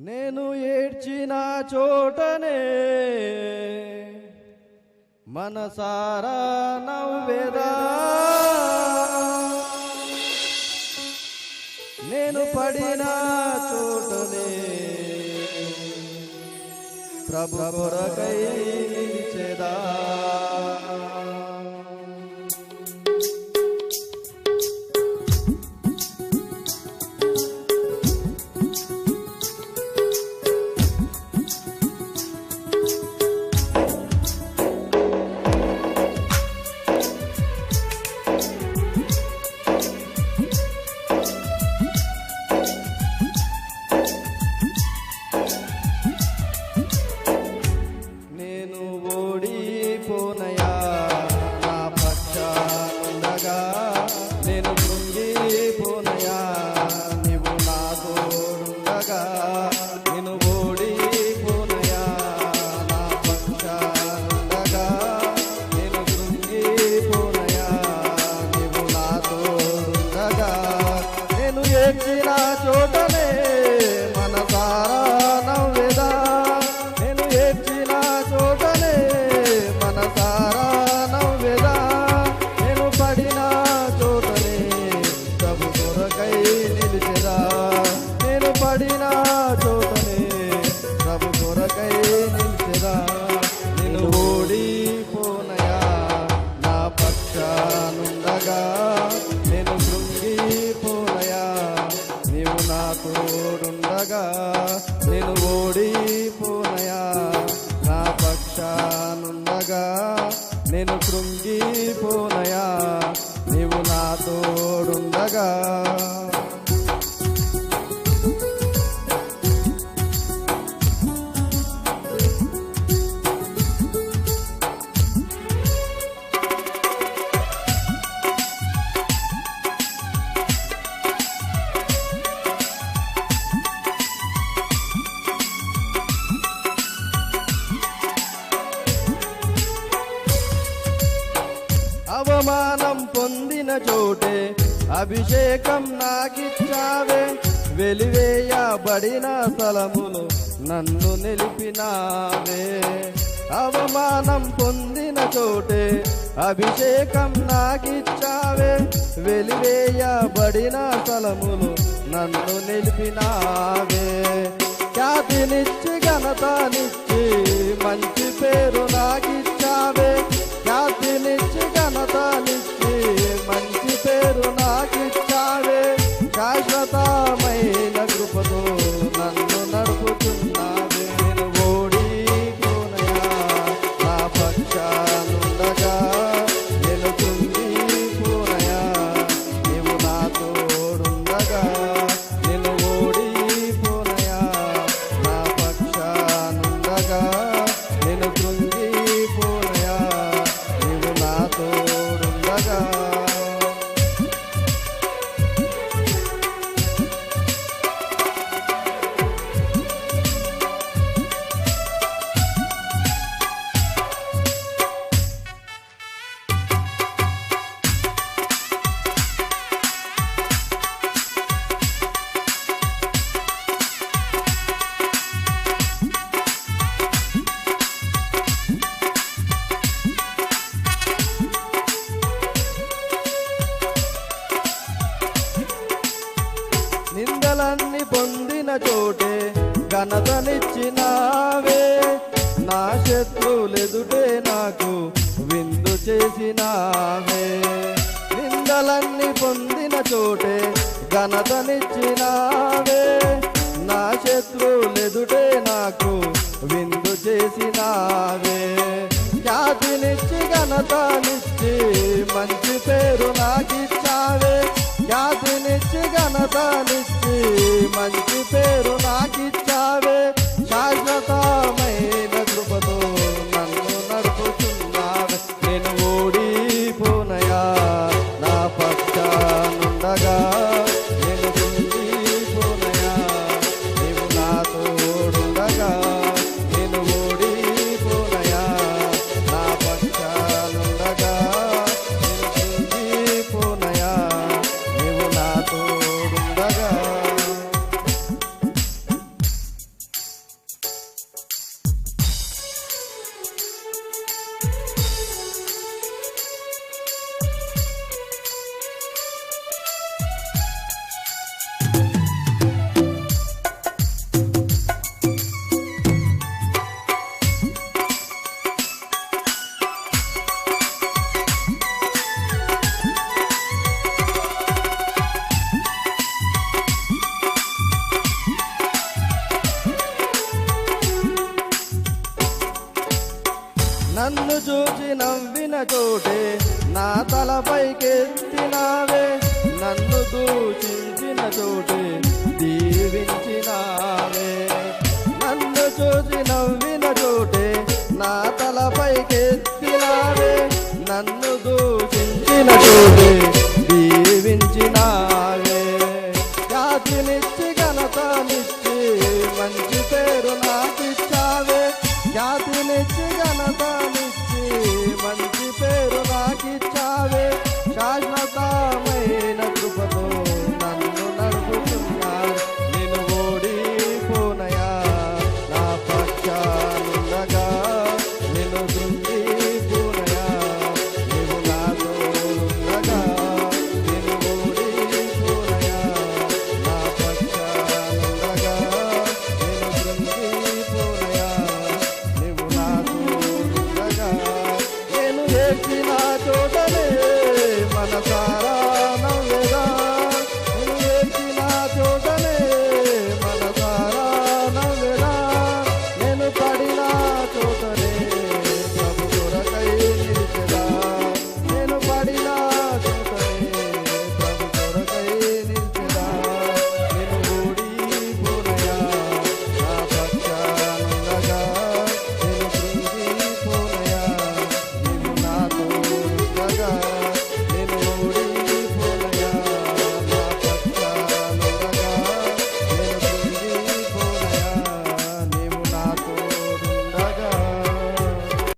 నేను ఏడ్చిన చోటనే మనసారా నవ్వెదా? నేను పడిన చోటనే ప్రభు కొరకై నిలిచెదా నేను పక్షానుండగా నేను కృంగిపోనయా. నీవు నా తోడుండగా. చోటే. అభిషేకం నాకిచ్చావే. వెలివేయబడిన స్థలములు నన్ను నిలిపినావే. అవమానం పొందిన చోటే. అభిషేకం నాకిచ్చావే. వెలివేయబడిన స్థలములు నన్ను నిలిపినావే. ఖ్యాతినిచ్చి ఘనతనిచ్చి మంచి పేరు నాకిచ్చావే. ఖ్యాతినిచ్చి ఘనతనిచ్చి పొందిన చోటే ఘనతనిచ్చినావే. నా శత్రువులెదుటే నాకు విందు చేసినావే. నిందలన్నీ పొందిన చోటే ఘనతనిచ్చినావే. నా శత్రువులెదుటే నాకు విందు చేసినావే. ఖ్యాతినిచ్చి ఘనతనిచ్చి మంచి పేరు నాకిచ్చావే. ఖ్యాతినిచ్చి ఘనతనిచ్చి మంచి పేరు నాకిచ్చావే. శాశ్వతమైన చూచి నవ్విన చోటే నా తలపైకెత్తినావే. నన్ను దూషించిన చోటే దీవించినావే. నన్ను చూచి నవ్విన చోటే నా తలపైకెత్తినావే. నన్ను దూషించిన చోటే దీవించినావే. జాతినిచ్చి ఘనతనిచ్చి మంచి పేరు నాకిచ్చావే. జాతినిచ్చి